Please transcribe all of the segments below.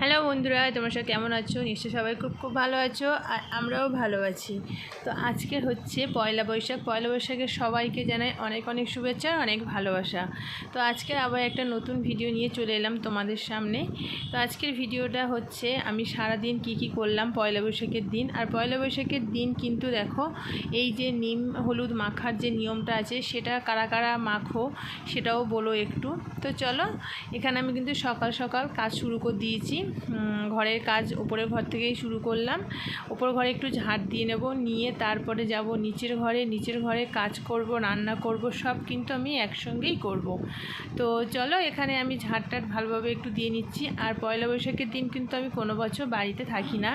Hello বন্ধুরা, তোমরা সব কেমন আছো? নিশ্চয়ই সবাই খুব খুব ভালো আছো আর আমরাও ভালো আছি। তো আজকে হচ্ছে পয়লা বৈশাখ। পয়লা বৈশাখে সবাইকে জানাই অনেক অনেক শুভেচ্ছা আর অনেক ভালোবাসা। তো আজকে আবার একটা নতুন ভিডিও নিয়ে চলে এলাম তোমাদের সামনে। তো আজকের ভিডিওটা হচ্ছে আমি সারা দিন কি কি করলাম পয়লা বৈশাখের দিন। আর পয়লা বৈশাখের দিন কিন্তু দেখো, এই যে নিম, হলুদ মাখার যে নিয়মটা আছে, সেটা কারা কারা মাখো সেটাও বলো একটু। তো চলো, এখানে আমি কিন্তু সকাল সকাল কাজ শুরু করে দিয়েছি। ঘরের কাজ ওপরের ঘর থেকেই শুরু করলাম। ওপর ঘরে একটু ঝাড় দিয়ে নেব, নিয়ে তারপরে যাব নিচের ঘরে। নিচের ঘরে কাজ করব, রান্না করব, সব কিন্তু আমি একসঙ্গেই করব। তো চলো, এখানে আমি ঝাড়টাট ভালোভাবে একটু দিয়ে নিচ্ছি। আর পয়লা বৈশাখের দিন কিন্তু আমি কোনো বছর বাড়িতে থাকি না।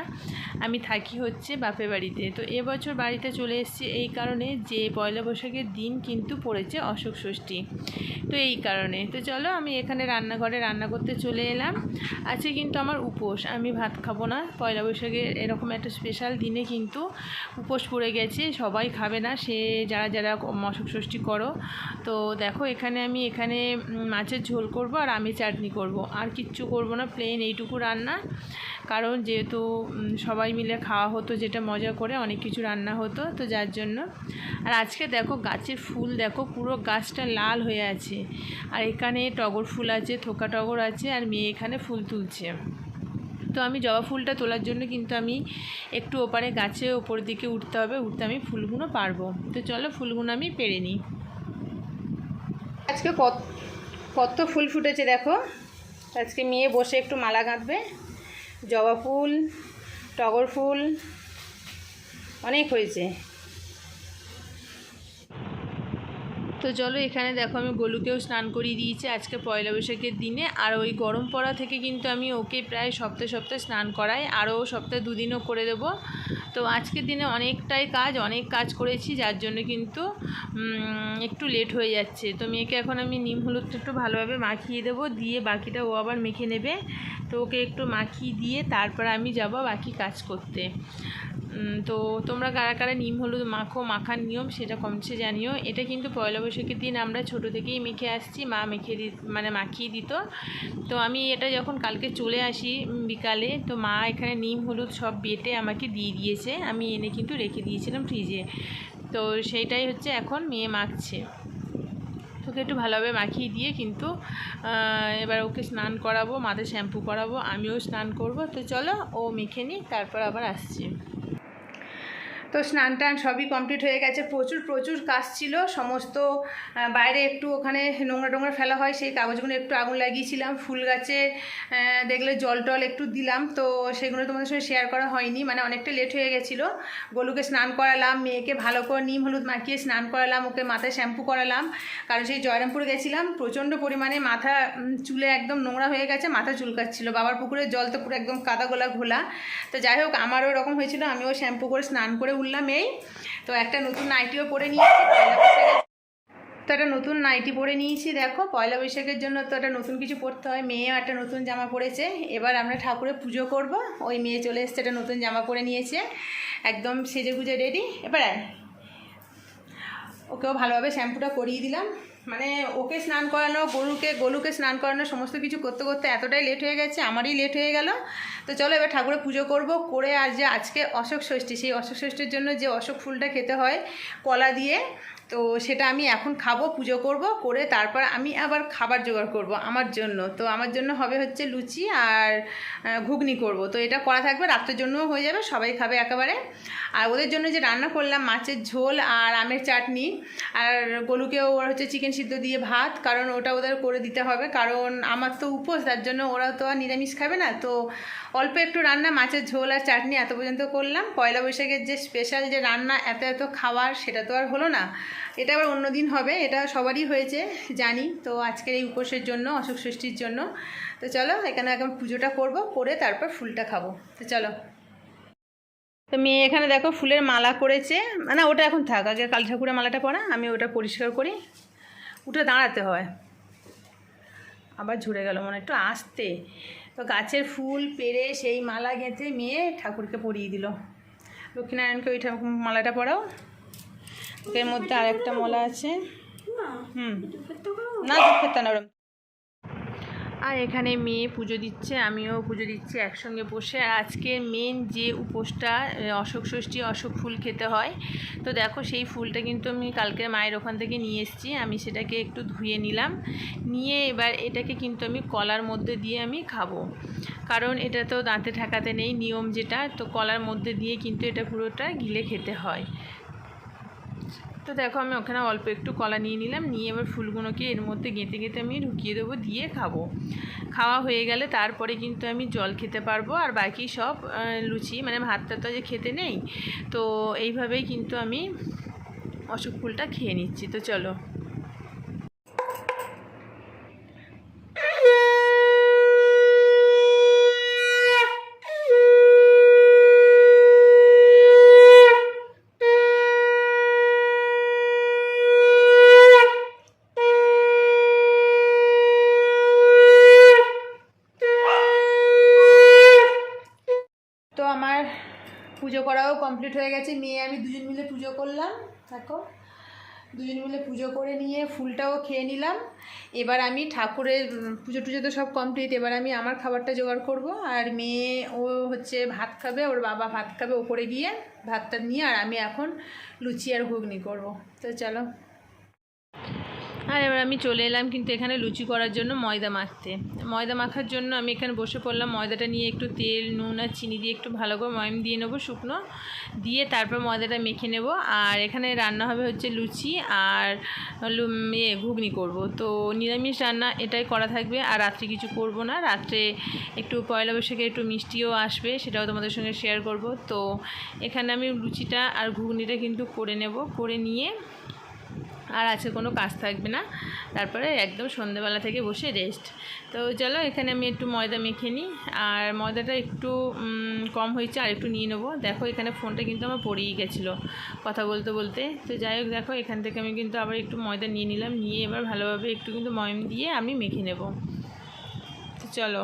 আমি থাকি হচ্ছে বাপের বাড়িতে। তো এবছর বাড়িতে চলে এসেছি এই কারণে যে পয়লা বৈশাখের দিন কিন্তু পড়েছে অশোক ষষ্ঠী। তো এই কারণে। তো চলো, আমি এখানে রান্নাঘরে রান্না করতে চলে এলাম। আজকে কিন্তু আমার উপোস। আমি ভাত খাব না। পয়লা বৈশাখে এরকম একটা স্পেশাল দিনে কিন্তু উপোস পড়ে গেছে। সবাই খাবে না। সে যারা যারা অশোক ষষ্ঠী করো, তো দেখো এখানে আমি এখানে মাছের ঝোল করব আর আমি চাটনি করব। আর কিচ্ছু করব না। প্লেন এইটুকু রান্না। কারণ যেহেতু সবাই মিলে খাওয়া হতো, যেটা মজা করে অনেক কিছু রান্না হতো, তো যার জন্য। আর আজকে দেখো গাছের ফুল, দেখো পুরো গাছটা লাল হয়ে আছে। আর এখানে টগর ফুল আছে, থোকা টগর আছে, আর মেয়ে এখানে ফুল তুলছে। তো আমি জবা ফুলটা তোলার জন্য কিন্তু আমি একটু ওপারে গাছে ওপর দিকে উঠতে হবে, উঠতে আমি ফুলগুলো পারব। তো চলো ফুলগুলো আমি পেরে নিই। আজকে কত কত ফুল ফুটেছে দেখো। আজকে মেয়ে বসে একটু মালা গাঁথবে। জবা ফুল, টগর ফুল, অনেক হয়েছে। তো চলো এখানে দেখো আমি গোলুকেও স্নান করিয়ে দিয়েছি আজকে পয়লা বৈশাখের দিনে। আর ওই গরম পড়া থেকে কিন্তু আমি ওকে প্রায় সপ্তাহে সপ্তাহে স্নান করাই। আরও সপ্তাহে দুদিনও করে দেব। তো আজকের দিনে অনেকটাই কাজ, অনেক কাজ করেছি, যার জন্য কিন্তু একটু লেট হয়ে যাচ্ছে। তো মেয়েকে এখন আমি নিম হলুদটা একটু ভালোভাবে মাখিয়ে দেবো। দিয়ে বাকিটা ও আবার মেখে নেবে। তো ওকে একটু মাখিয়ে দিয়ে তারপর আমি যাব বাকি কাজ করতে। তো তোমরা কারা কারা নিম, হলুদ মাখো, মাখার নিয়ম সেটা কমছে জানিও। এটা কিন্তু পয়লা বৈশাখের দিন আমরা ছোট থেকেই মেখে আসছি, মা মেখে দি মানে মাখিয়ে দিত। তো আমি এটা যখন কালকে চলে আসি বিকালে, তো মা এখানে নিম, হলুদ সব বেটে আমাকে দিয়ে দিয়েছে। আমি এনে কিন্তু রেখে দিয়েছিলাম ফ্রিজে। তো সেইটাই হচ্ছে এখন মেয়ে মাখছে। তোকে একটু ভালোভাবে মাখিয়ে দিয়ে কিন্তু এবার ওকে স্নান করাবো মাথায় শ্যাম্পু করাবো, আমিও স্নান করব। তো চলো ও মেখে নিই তারপর আবার আসছি। তো স্নান টান সবই কমপ্লিট হয়ে গেছে। প্রচুর প্রচুর কাজ ছিল। সমস্ত বাইরে একটু ওখানে নোংরা টোংরা ফেলা হয়, সেই কাগজগুলো একটু আগুন লাগিয়েছিলাম। ফুল গাছে দেখলে জল টল একটু দিলাম। তো সেগুলো তোমাদের সঙ্গে শেয়ার করা হয়নি। মানে অনেকটা লেট হয়ে গেছিল। গোলুকে স্নান করালাম, মেয়েকে ভালো করে নিম হলুদ মাখিয়ে স্নান করালাম, ওকে মাথায় শ্যাম্পু করালাম। কারণ সেই জয়রামপুর গেছিলাম, প্রচণ্ড পরিমাণে মাথা চুলে একদম নোংরা হয়ে গেছে, মাথা চুলকাচ্ছিল। বাবার পুকুরের জল তো পুরো একদম কাদা গোলা ঘোলা। তো যাই হোক, আমারও এরকম হয়েছিল, আমিও শ্যাম্পু করে স্নান করে উঠলাম এই। তো একটা নতুন নাইটিও পরে নিয়েছি, পয়লা বৈশাখের তো একটা নতুন নাইটি পরে নিয়েছি, দেখো, পয়লা বৈশাখের জন্য তো একটা নতুন কিছু পরতে হয়। মেয়েও একটা নতুন জামা পরেছে। এবার আমরা ঠাকুরের পুজো করব। ওই মেয়ে চলে এসছে, একটা নতুন জামা পরে নিয়েছে। একদম সেজে গুজে রেডি। এবার। ওকেও ভালোভাবে শ্যাম্পুটা করিয়ে দিলাম। মানে ওকে স্নান করানো, গরুকে গরুকে স্নান করানো, সমস্ত কিছু করতে করতে এতটাই লেট হয়ে গেছে, আমারই লেট হয়ে গেল। তো চলো এবার ঠাকুরের পুজো করব, করে আর যে আজকে অশোক ষষ্ঠী, সেই অশোক ষষ্ঠীর জন্য যে অশোক ফুলটা খেতে হয়, কলা দিয়ে তো সেটা আমি এখন খাব, পুজো করব, করে তারপর আমি আবার খাবার জোগাড় করব আমার জন্য। তো আমার জন্য হবে হচ্ছে লুচি আর ঘুগনি করব। তো এটা করা থাকবে, রাত্রের জন্যও হয়ে যাবে, সবাই খাবে একেবারে। আর ওদের জন্য যে রান্না করলাম, মাছের ঝোল আর আমের চাটনি। আর গলুকেও ওর হচ্ছে চিকেন সিদ্ধ দিয়ে ভাত, কারণ ওটা ওদের করে দিতে হবে। কারণ আমার তো উপোস, তার জন্য ওরা তো আর নিরামিষ খাবে না। তো অল্প একটু রান্না, মাছের ঝোল আর চাটনি এত পর্যন্ত করলাম। পয়লা বৈশাখের যে স্পেশাল যে রান্না, এত এত খাওয়ার, সেটা তো আর হলো না। এটা আবার অন্য দিন হবে, এটা সবারই হয়েছে, জানি। তো আজকের এই উপোসের জন্য অসুখ সৃষ্টির জন্য। তো চলো, এখানে এখন পুজোটা করব, করে তারপর ফুলটা খাব। তো চলো। তো মেয়ে এখানে দেখো ফুলের মালা করেছে। না, ওটা এখন থাক, আগে কালী ঠাকুরের মালাটা পরা, আমি ওটা পরিষ্কার করি। উঠে দাঁড়াতে হয়। আবার ঝরে গেল, মনে একটু আসতে। তো গাছের ফুল পেরে সেই মালা গেঁথে মেয়ে ঠাকুরকে পরিয়ে দিল। লক্ষ্মীনারায়ণকে ওই ঠাকুর মালাটা পরাও। এর মধ্যে আর একটা মালা আছে। হুম। না দুঃখের না ওরম। আর এখানে মেয়ে পুজো দিচ্ছে, আমিও পুজো দিচ্ছি একসঙ্গে বসে। আর আজকে মেন যে উপোসটা অশোক ষষ্ঠী, অশোক ফুল খেতে হয়। তো দেখো সেই ফুলটা কিন্তু আমি কালকে মায়ের ওখান থেকে নিয়ে এসেছি, আমি সেটাকে একটু ধুয়ে নিলাম। নিয়ে এবার এটাকে কিন্তু আমি কলার মধ্যে দিয়ে আমি খাব। কারণ এটা তো দাঁতে ঠেকাতে নেই, নিয়ম যেটা, তো কলার মধ্যে দিয়ে কিন্তু এটা পুরোটা গিলে খেতে হয়। তো দেখো আমি ওখানে অল্প একটু কলা নিয়ে নিলাম, নিয়ে এবার ফুলগুলোকে এর মধ্যে গেঁথে গেঁথে আমি ঢুকিয়ে দেবো, দিয়ে খাব। খাওয়া হয়ে গেলে তারপরে কিন্তু আমি জল খেতে পারব, আর বাকি সব লুচি মানে ভাতটা তো যে খেতে নেই। তো এইভাবেই কিন্তু আমি অশোক ফুলটা খেয়ে নিচ্ছি। তো চলো তো আমার পুজো করাও কমপ্লিট হয়ে গেছে। মেয়ে আমি দুজন মিলে পুজো করলাম। দেখো, দুজন মিলে পুজো করে নিয়ে ফুলটাও খেয়ে নিলাম। এবার আমি ঠাকুরের পুজো টুজো তো সব কমপ্লিট এবার আমি আমার খাবারটা জোগাড় করব। আর মেয়ে, ও হচ্ছে ভাত খাবে, ওর বাবা ভাত খাবে ওপরে গিয়ে ভাতটা নিয়ে, আর আমি এখন লুচি আর ঘুগনি করব। তো চলো। আর এবার আমি চলে এলাম কিন্তু এখানে লুচি করার জন্য ময়দা মাখতে। ময়দা মাখার জন্য আমি এখানে বসে পড়লাম। ময়দাটা নিয়ে একটু তেল, নুন আর চিনি দিয়ে একটু ভালো করে ময়ম দিয়ে নেব, শুকনো দিয়ে তারপর ময়দাটা মেখে নেব। আর এখানে রান্না হবে হচ্ছে লুচি আর ইয়ে ঘুগনি করব। তো নিরামিষ রান্না এটাই করা থাকবে। আর রাত্রে কিছু করব না। রাত্রে একটু পয়লা বৈশাখে একটু মিষ্টিও আসবে, সেটাও তোমাদের সঙ্গে শেয়ার করব। তো এখানে আমি লুচিটা আর ঘুগনিটা কিন্তু করে নেব। করে নিয়ে আর আছে কোনো কাজ থাকবে না। তারপরে একদম সন্ধেবেলা থেকে বসে রেস্ট তো চলো, এখানে আমি একটু ময়দা মেখে নিই। আর ময়দাটা একটু কম হয়েছে আর একটু নিয়ে নেব। দেখো, এখানে ফোনটা কিন্তু আমার পড়েই গেছিল কথা বলতে বলতে। তো যাই হোক, দেখো, এখান থেকে আমি কিন্তু আবার একটু ময়দা নিয়ে নিলাম। নিয়ে এবার ভালোভাবে একটু কিন্তু ময়ম দিয়ে আমি মেখে নেব। তো চলো।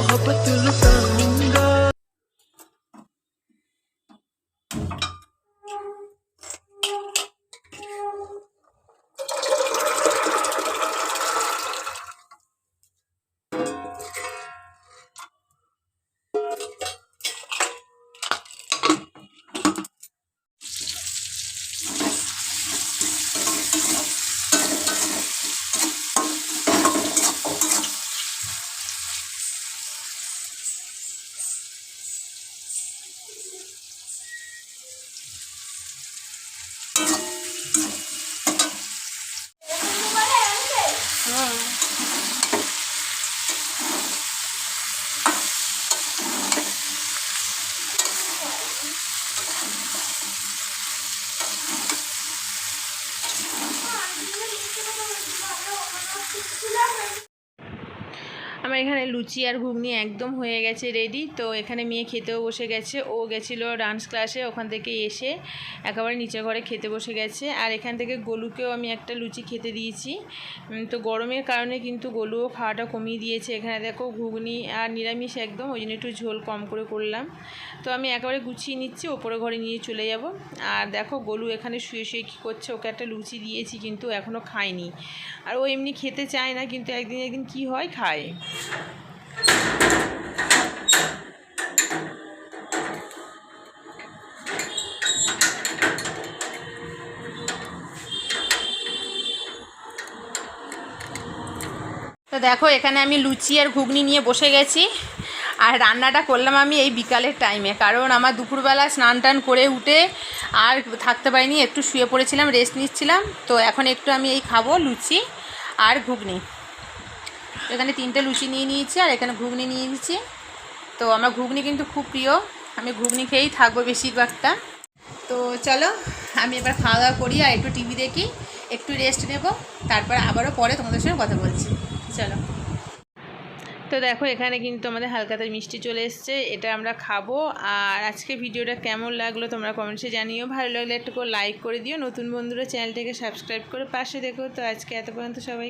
मोहब्बत लुटाऊं। এখানে লুচি আর ঘুগনি একদম হয়ে গেছে রেডি তো এখানে মেয়ে খেতেও বসে গেছে। ও গেছিল ডান্স ক্লাসে ওখান থেকে এসে একেবারে নিচের ঘরে খেতে বসে গেছে। আর এখান থেকে গোলুকেও আমি একটা লুচি খেতে দিয়েছি। তো গরমের কারণে কিন্তু গোলুও খাওয়াটা কমিয়ে দিয়েছে। এখানে দেখো ঘুগনি আর নিরামিষ একদম, ওই জন্য একটু ঝোল কম করে করলাম। তো আমি একেবারে গুছিয়ে নিচ্ছি, ওপরে ঘরে নিয়ে চলে যাব। আর দেখো গোলু এখানে শুয়ে শুয়ে কী করছে, ওকে একটা লুচি দিয়েছি কিন্তু এখনও খায়নি। আর ও এমনি খেতে চায় না, কিন্তু একদিন একদিন কি হয়, খায়। তো দেখো, এখানে আমি লুচি আর ঘুগনি নিয়ে বসে গেছি। আর রান্নাটা করলাম আমি এই বিকালের টাইমে কারণ আমার দুপুরবেলা স্নান টান করে উঠে আর থাকতে পারিনি, একটু শুয়ে পড়েছিলাম রেস্ট নিচ্ছিলাম। তো এখন একটু আমি এই খাব লুচি আর ঘুগনি। এখানে তিনটে লুচি নিয়ে নিয়েছি আর এখানে ঘুগনি নিয়ে নিয়েছি। তো আমার ঘুগনি কিন্তু খুব প্রিয়। আমি ঘুগনি খেয়েই থাকব বেশিরভাগটা। তো চলো, আমি এবার খাওয়া দাওয়া করি আর একটু টিভি দেখি, একটু রেস্ট নেব, তারপর আবারও পরে তোমাদের সঙ্গে কথা বলছি। চলো। তো দেখো, এখানে কিন্তু আমাদের হালকাতে মিষ্টি চলে এসছে, এটা আমরা খাব। আর আজকে ভিডিওটা কেমন লাগল তোমরা কমেন্টসে জানিও। ভালো লাগলে একটু করে লাইক করে দিও। নতুন বন্ধুরা চ্যানেলটাকে সাবস্ক্রাইব করে পাশে দেখো। তো আজকে এত পর্যন্ত সবাই